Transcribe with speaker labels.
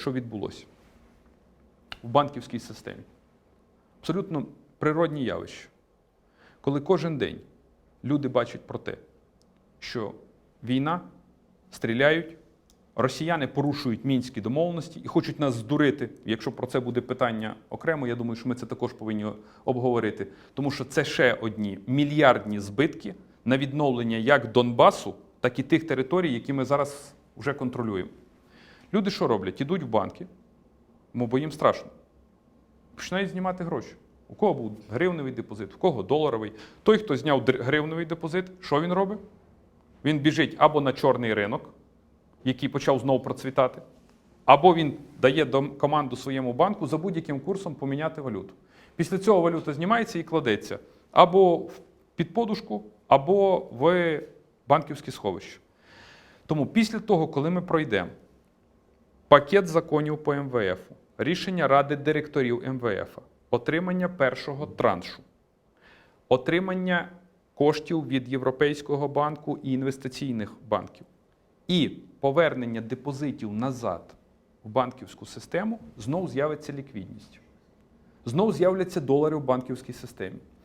Speaker 1: що відбулося в банківській системі. Абсолютно природні явище. Коли кожен день люди бачать про те, що війна, стріляють, росіяни порушують мінські домовленості і хочуть нас здурити. Якщо про це буде питання окремо, я думаю, що ми це також повинні обговорити. Тому що це ще одні мільярдні збитки на відновлення як Донбасу, так і тих територій, які ми зараз вже контролюємо. Люди що роблять? Ідуть в банки, бо їм страшно. Починають знімати гроші. У кого був гривневий депозит, у кого доларовий. Той, хто зняв гривневий депозит, що він робить? Він біжить або на чорний ринок, який почав знову процвітати, або він дає команду своєму банку за будь-яким курсом поміняти валюту. Після цього валюта знімається і кладеться або під подушку, або в банківське сховище. Тому після того, коли ми пройдемо пакет законів по МВФ, рішення Ради директорів МВФ, отримання першого траншу, отримання коштів від Європейського банку і інвестиційних банків, і повернення депозитів назад в банківську систему, знов з'явиться ліквідність. Знов з'являться долари в банківській системі.